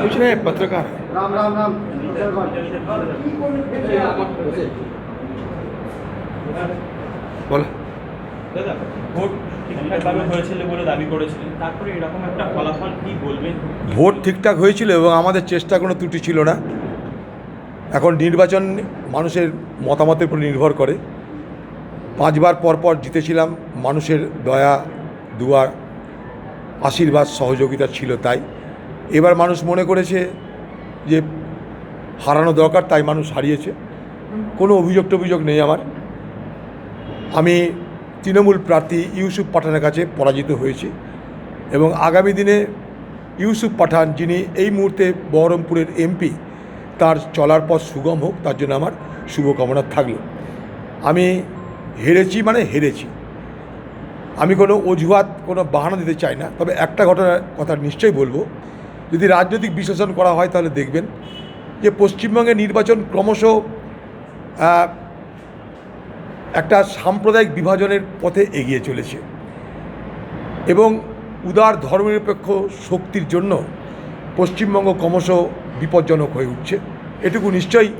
कुछ नहीं पत्रकार राम राम राम बोला দাদা ভোট ঠিকঠাকভাবে হয়েছিল বলে দাবি করেছিলেন তারপরে এরকম একটা ফলাফল কি বলবেন ভোট ঠিকঠাক হয়েছিল এবং আমাদের চেষ্টা কোনো ত্রুটি ছিল না এখন নির্বাচন মানুষের মতামতের উপর নির্ভর করে পাঁচবার পর পর জিতেছিলাম মানুষের দয়া দুয়া আশীর্বাদ, সহযোগিতা ছিল তাই। এবার মানুষ মনে করেছে যে হারানো দরকার, তাই মানুষ হারিয়েছে। কোনো অভিযোগ টভিযোগ নেই আমার। আমি তৃণমূল প্রার্থী ইউসুফ পাঠানের কাছে পরাজিত হয়েছি এবং আগামী দিনে ইউসুফ পাঠান, যিনি এই মুহূর্তে বহরমপুরের এমপি, তার চলার পথ সুগম হোক, তার জন্য আমার শুভকামনা থাকল। আমি হেরেছি মানে হেরেছি। আমি কোনো অজুহাত, কোনো বাহানা দিতে চাই না। তবে একটা ঘটনার কথা নিশ্চয়ই বলব। যদি রাজনৈতিক বিশ্লেষণ করা হয় তাহলে দেখবেন যে পশ্চিমবঙ্গে নির্বাচন ক্রমশ একটা সাম্প্রদায়িক বিভাজনের পথে এগিয়ে চলেছে। এবং উদার ধর্মনিরপেক্ষ শক্তির জন্য পশ্চিমবঙ্গ ক্রমশ বিপজ্জনক হয়ে উঠছে। এটুকু নিশ্চয়ই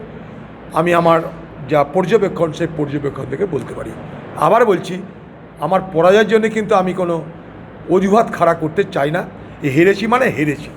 আমি আমার যা পর্যবেক্ষণ, সেই পর্যবেক্ষণ থেকে বলতে পারি। আবার বলছি আমার পরাজয়ের জন্য কিন্তু আমি কোনো অজুহাত খাড়া করতে চাই না। হেরেছি মানে হেরেছি।